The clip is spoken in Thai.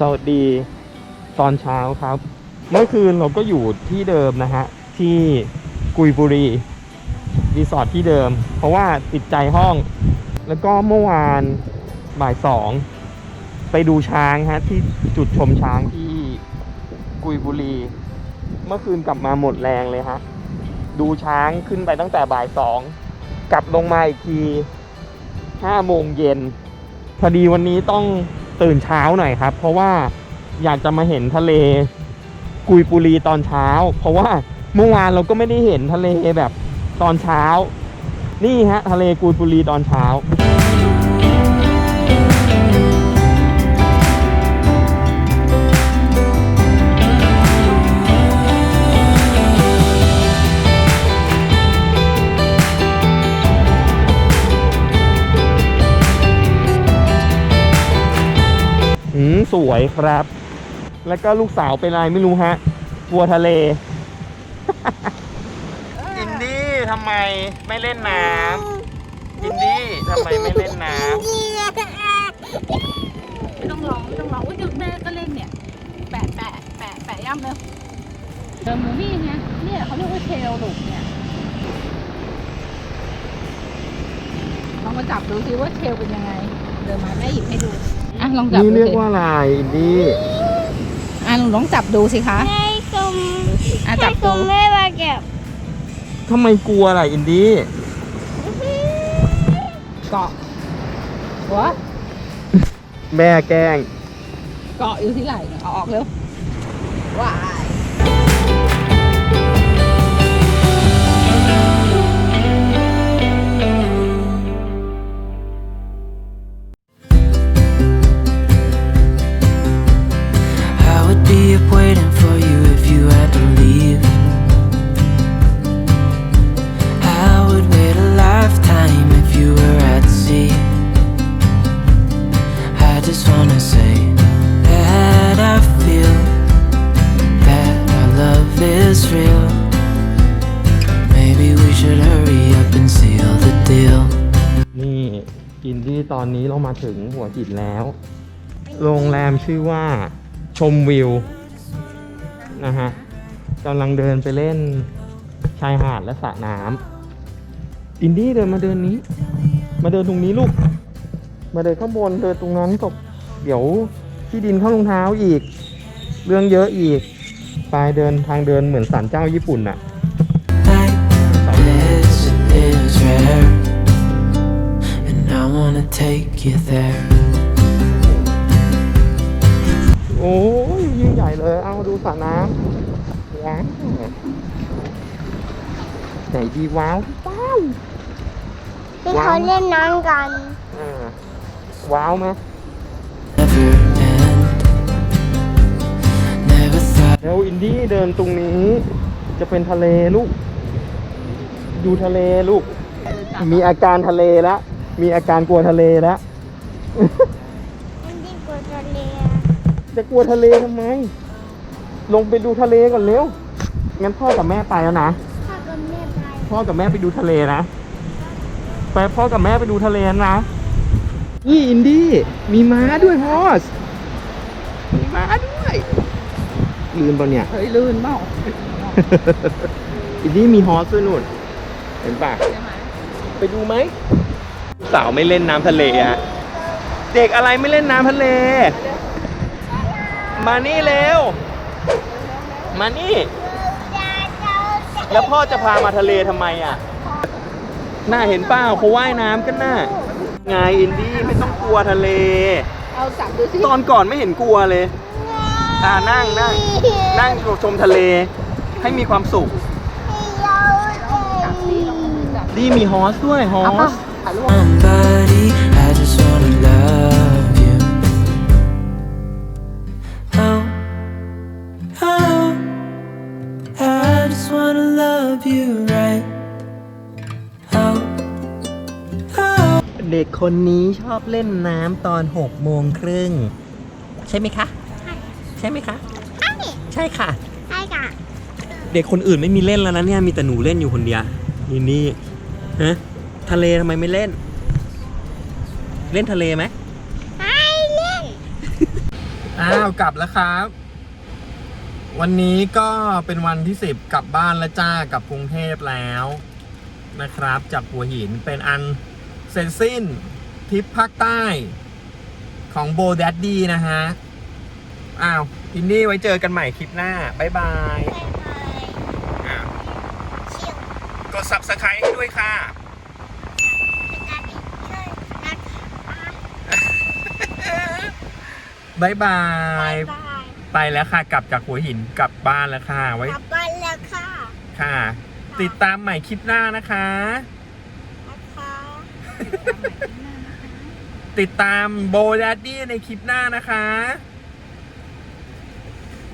สวัสดีตอนเช้าครับ เมื่อคืนเราก็อยู่ที่เดิมนะฮะ ที่กุยบุรีรีสอร์ทที่เดิม เพราะว่าติดใจห้อง แล้วก็เมื่อวานบ่ายสองไปดูช้างฮะ ที่จุดชมช้างที่กุยบุรี เมื่อคืนกลับมาหมดแรงเลยฮะ ดูช้างขึ้นไปตั้งแต่บ่ายสองกลับลงมาอีกทีห้าโมงเย็นพอดีวันนี้ต้อง ตื่นเช้าหน่อยครับ เพราะว่าอยากจะมาเห็นทะเลกุยปุรีตอนเช้า เพราะว่าเมื่อวานเราก็ไม่ได้เห็นทะเลแบบตอนเช้า นี่ฮะ ทะเลกุยปุรีตอนเช้า สวยครับ แล้วก็ลูกสาวเป็นอะไรไม่รู้ฮะกลัวทะเล อินดี้ทำไมไม่เล่นน้ำอินดี้ทำไมไม่เล่นน้ไม่ต้องร้องไม่ต้องร้องว่าเดี๋ยวแม่ก็เล่นเนี่ย แปะแปะแปะแปะย่ำเลยเดินมูวี่ไงเนี่ยเขาเรียกว่าเชลลูกเนี่ยลองมาจับดูซิว่าเชลเป็นยังไง เดินมาแม่หยิบให้ดู อะลองำจับนี่ดูเรียกสิว่าอะไรอินดี้อะลองลองจับดูสิคะให้กลมอะให้จับกลดูมไม่มาเก็บทำไมกลัวอะไรอินดี้เกาะหัวแม่แกล้งเกาะอยู่ที่ไหล่เนี่ยเอาออกเร็วว้าย อินดี้ตอนนี้เรามาถึงหัวหินแล้ว โรงแรมชื่อว่าชมวิวนะฮะกำลังเดินไปเล่นชายหาดและสระน้ำอินดี้เดินมาเดินนี้ มาเดินตรงนี้ลูก มาเดินข้างบนเดินตรงนั้นก็เดี๋ยวที่ดินเข้ารองเท้าอีก เรื่องเยอะอีกไปเดินทางเดินเหมือนศาลเจ้าญี่ปุ่นอะ take you there. โอ้ยยิ่งใหญ่เลย เอาดูสระน้ำว้าวไหนดีว้าวที่เขาเล่นน้ำกันอ่าว้าวไหม Never end. Never thought แล้วอินดี้เดินตรงนี้ จะเป็นทะเลลูก ดูทะเลลูก มีอาการทะเลแล้ว มีอาการกลัวทะเลแล้วมันดีกว่าทะเลจะกลัวทะเลทำไม ลงไปดูทะเลก่อนเร็ว งั้นพ่อกับแม่ไปแล้วนะ ถ้ากับแม่ไปพ่อกับแม่ไปดูทะเลนะ ไปพ่อกับแม่ไปดูทะเลนะ นี่อินดี้ มีม้าด้วยพอส มีม้าด้วย ลืมปะเนี่ย เฮ้ยลื่นเปล่าอินดี้มีฮอสด้วยนุ่น เห็นปะใช่ไหมไปดูไหม สาวไม่เล่นน้ำทะเลฮะเด็กอะไรไม่เล่นน้ำทะเล มานี่เร็ว มานี่ แล้วพ่อจะพามาทะเลทำไมอะน่าเห็นเปล่าเขาว่ายน้ำกันน่ะไงอินดี้ไม่ต้องกลัวทะเล เอาจับดูสิตอนก่อนไม่เห็นกลัวเลย อ่านั่งนั่งนั่งชมทะเล ให้มีความสุขจับสิลองมือจับดีมีฮอสด้วยฮอเอาป่ะส ถ่ายรูป somebody. I just wanna love you. Oh, oh, I just wanna love you right. Oh, oh. เด็กคนนี้ชอบเล่นน้ำตอนหกโมงครึ่ง ใช่ไหมคะ ใช่ไหมคะใช่ค่ะ ใช่ค่ะ เด็กคนอื่นไม่มีเล่นแล้วนะเนี่ย มีแต่หนูเล่นอยู่คนเดียวนี่นี่ฮะ ทะเลทำไมไม่เล่น เล่นทะเลไหมให้เล่น อ้าวกลับแล้วครับ วันนี้ก็เป็นวันที่สิบกลับบ้านแล้วจ้ากลับกรุงเทพแล้วนะครับ จากหัวหินเป็นอันเสร็จสิ้นทริปภาคใต้ของโบแดดดี้นะฮะ อ้าวอินดี้ไว้เจอกันใหม่คลิปหน้า บ๊ายบายบ๊ายบายอ้าวชิวกด subscribe ให้ด้วยค่ะ เป็นการช่วยนะคะ บ๊ายบาบ๊ายยบายไปแล้วค่ะ กลับจากหัวหินกลับบ้านแล้วค่ะ ไว้กลับบ้านแล้วค่ะค่ะ ติดตามใหม่คลิปหน้านะคะ นะคะติดตามโบแดดดี้ในคลิปหน้านะคะ